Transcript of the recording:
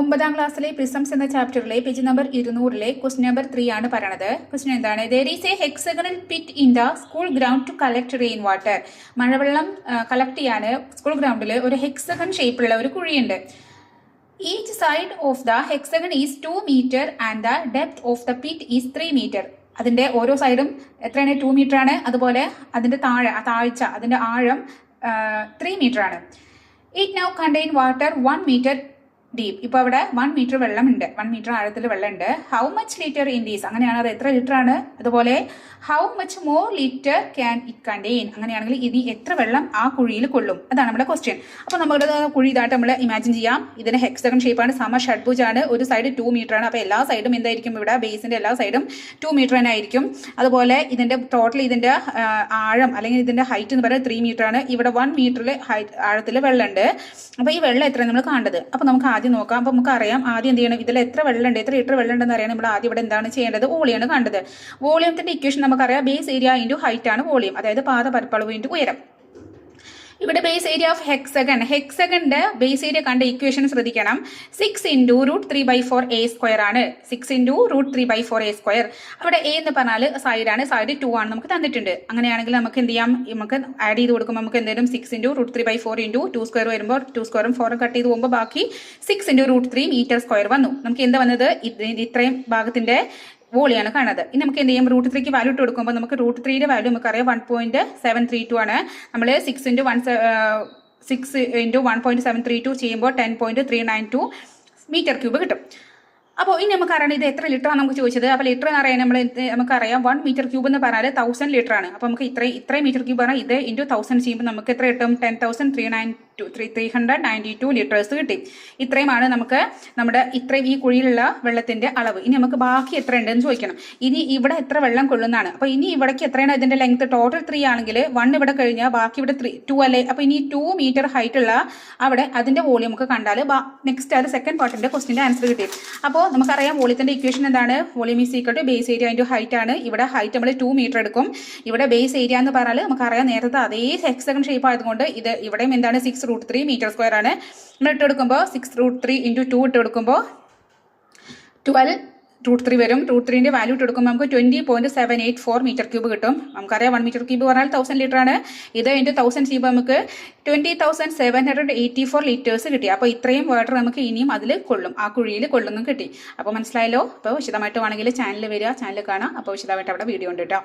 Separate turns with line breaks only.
ഒമ്പതാം ക്ലാസ്സിലെ പ്രിസംസ് എന്ന ചാപ്റ്ററിലെ പേജ് നമ്പർ ഇരുന്നൂറിലെ ക്വസ്റ്റ്യൻ നമ്പർ ത്രീ ആണ് പറയണത്. ക്വസ്റ്റ്യൻ എന്താണ്? There is a hexagonal pit in the school ground to collect rain water മഴവെള്ളം കളക്ട് ചെയ്യാൻ സ്കൂൾ ഗ്രൗണ്ടിൽ ഒരു ഹെക്സഗൺ ഷേപ്പുള്ള ഒരു കുഴിയുണ്ട്. Each side of the hexagon is two metre and the depth of the pit is three metre അതിന്റെ ഓരോ സൈഡും എത്രയാണ്? ടു മീറ്റർ ആണ്. അതുപോലെ അതിന്റെ താഴെ താഴ്ച അതിന്റെ ആഴം ത്രീ മീറ്റർ ആണ്. It now contain water one metre deep ഇപ്പോൾ അവിടെ വൺ മീറ്റർ വെള്ളമുണ്ട്. വൺ മീറ്റർ ആഴത്തിൽ വെള്ളമുണ്ട്. How much litre in these അങ്ങനെയാണ് അത് എത്ര ലിറ്റർ ആണ്? അതുപോലെ how much more litre can it contain അങ്ങനെയാണെങ്കിൽ ഇനി എത്ര വെള്ളം ആ കുഴിയിൽ കൊള്ളും? അതാണ് നമ്മുടെ ക്വസ്റ്റ്യൻ അപ്പോൾ നമ്മുടെ കുഴി ഇതായിട്ട് നമ്മൾ ഇമാജിൻ ചെയ്യാം. ഇതിന് ഹെക്സഗൺ ഷേപ്പാണ് സമ ആണ്. ഒരു സൈഡ് ടു മീറ്റർ ആണ്. അപ്പോൾ എല്ലാ സൈഡും എന്തായിരിക്കും ഇവിടെ? ബേസിന്റെ എല്ലാ സൈഡും ടു മീറ്റർ തന്നെ ആയിരിക്കും. അതുപോലെ ഇതിന്റെ ടോട്ടൽ ഇതിന്റെ ആ, ആഴം അല്ലെങ്കിൽ ഇതിന്റെ ഹൈറ്റ് എന്ന് പറയുന്നത് ത്രീ മീറ്റർ ആണ്. ഇവിടെ വൺ മീറ്ററിൽ ഹൈറ്റ് ആഴത്തിൽ വെള്ളമുണ്ട്. അപ്പോൾ ഈ വെള്ളം എത്രയാണ് നമ്മൾ കാണേണ്ടത് അപ്പോൾ നമുക്ക് ആദ്യം നോക്കാം അപ്പോൾ നമുക്ക് അറിയാം ആദ്യം എന്ത് ചെയ്യണം ഇതിൽ എത്ര വെള്ളമുണ്ട് എത്ര ലിറ്റർ വെള്ളം ഉണ്ടെന്ന് അറിയാൻ നമ്മൾ ആദ്യം ഇവിടെ എന്താണ് ചെയ്യേണ്ടത് വോളിയാണ് കണ്ടത്. വോളിയത്തിന്റെ ഇക്വേഷൻ നമുക്കറിയാം ബേസ് ഏരിയ ഇന്റു ഹൈറ്റ് ആണ് വോളിയം അതായത് പാത പരപ്പളവ് ഇന്റു ഉയരം. ഇവിടെ ബേസ് ഏരിയ ഓഫ് ഹെക്സഗൺ ഹെക്സഗണിന്റെ ബേസ് ഏരിയ കണ്ട ഇക്വേഷൻ ശ്രദ്ധിക്കണം. Six into root three by four a square ആണ്. Six into root three by four a square അവിടെ എ എന്ന് പറഞ്ഞാൽ സൈഡ് ആണ്. സൈഡ് ടു ആണ് നമുക്ക് തന്നിട്ടുണ്ട്. അങ്ങനെയാണെങ്കിൽ നമുക്ക് എന്ത് ചെയ്യാം? നമുക്ക് ആഡ് ചെയ്ത് കൊടുക്കുമ്പോൾ നമുക്ക് എന്തെങ്കിലും six into root three by four into two square വരുമ്പോൾ ടു സ്ക്വയറും ഫോറും കട്ട് ചെയ്ത് പോകുമ്പോൾ ബാക്കി six into root three metre square വന്നു. നമുക്ക് എന്താ വന്നത്? ഇത്രയും ഭാഗത്തിന്റെ വോളിയാണ് കാണുന്നത് ഇനി നമുക്ക് എന്ത് ചെയ്യും? റൂട്ട് ത്രീക്ക് വാല്യൂ ഇട്ട് കൊടുക്കുമ്പോൾ നമുക്ക് റൂട്ട് ത്രീയുടെ വാല്യൂ നമുക്കറിയാം. One point seven three two ആണ്. നമ്മൾ six into one six into one point seven three two ചെയ്യുമ്പോൾ ten point three nine two metre cube കിട്ടും. അപ്പോൾ ഇനി നമുക്ക് അറിയണം ഇത് എത്ര ലിറ്റർ ആണ് നമുക്ക് ചോദിച്ചത്. അപ്പോൾ ലിറ്റർ എന്ന് അറിയാൻ നമ്മൾ നമുക്കറിയാം. വൺ മീറ്റർ ക്യൂബ് എന്ന് പറഞ്ഞാൽ തൗസൻഡ് ലിറ്റർ ആണ്. അപ്പോൾ നമുക്ക് ഇത്രയും ഇത്രയും മീറ്റർ ക്യൂബ് പറഞ്ഞാൽ ഇത് ഇന്റു തൗസൻഡ് ചെയ്യുമ്പോൾ നമുക്ക് എത്ര കിട്ടും? Ten thousand three nine two three three hundred ninety two litres കിട്ടി. ഇത്രയുമാണ് നമുക്ക് നമ്മുടെ ഇത്രയും ഈ കുഴിയിലുള്ള വെള്ളത്തിന്റെ അളവ്. ഇനി നമുക്ക് ബാക്കി എത്ര ഉണ്ടെന്ന് ചോദിക്കണം. ഇനി ഇവിടെ എത്ര വെള്ളം കൊള്ളുന്നതാണ്. അപ്പോൾ ഇനി ഇവിടേക്ക് എത്രയാണ് ഇതിന്റെ ലെങ്ത് ടോട്ടൽ ത്രീ ആണെങ്കിൽ വൺ ഇവിടെ കഴിഞ്ഞാൽ ബാക്കി ഇവിടെ ത്രീ ടു അല്ലേ? അപ്പോൾ ഇനി ടു മീറ്റർ ഹൈറ്റ് ഉള്ള അവിടെ അതിന്റെ വോളിയം നമുക്ക് കണ്ടാൽ നെക്സ്റ്റ് അത് സെക്കൻഡ് പാർട്ടിന്റെ ക്വസ്റ്റിന്റെ ആൻസർ കിട്ടി. അപ്പോൾ നമുക്കറിയാം വോളിയത്തിന്റെ ഇക്വേഷൻ എന്താണ്? Volume is equal to base area into height ആണ്. ഇവിടെ ഹൈറ്റ് നമ്മൾ ടു മീറ്റർ എടുക്കും. ഇവിടെ ബേസ് ഏരിയ എന്ന് പറഞ്ഞാൽ നമുക്കറിയാം നേരത്തെ അതേ ഹെക്സഗൺ ഷേപ്പ് ആയതുകൊണ്ട് ഇത് ഇവിടെയും എന്താണ്? Six root three metre square ആണ്. നമ്മൾ ഇട്ട് കൊടുക്കുമ്പോൾ six root three into two ഇട്ട് കൊടുക്കുമ്പോൾ ട്വൽവ് റൂട്ട് ത്രീ വരും. റൂട്ട് ത്രീന്റെ വാല്യൂ ഇട്ട് കൊടുക്കുമ്പോൾ നമുക്ക് twenty point seven eight four metre cube കിട്ടും. നമുക്കറിയാം വൺ മീറ്റർ ക്യൂബ് പറഞ്ഞാൽ തൗസൻഡ് ലിറ്റർ ആണ്. ഇത് ഇന്റു തൗസൻഡ് ചെയ്യുമ്പോൾ നമുക്ക് twenty thousand seven hundred eighty four litres കിട്ടി. അപ്പോൾ ഇത്രയും വാട്ടർ നമുക്ക് ഇനിയും അതിൽ കൊള്ളും. ആ കുഴിയിൽ കൊള്ളുന്നു കിട്ടി. അപ്പോൾ മനസ്സിലായല്ലോ? അപ്പോൾ വിശദമായിട്ട് വേണമെങ്കിൽ ചാനൽ വരിക ചാനൽ കാണാം അപ്പോൾ വിശദമായിട്ട് അവിടെ വീഡിയോ ഉണ്ട് കേട്ടോ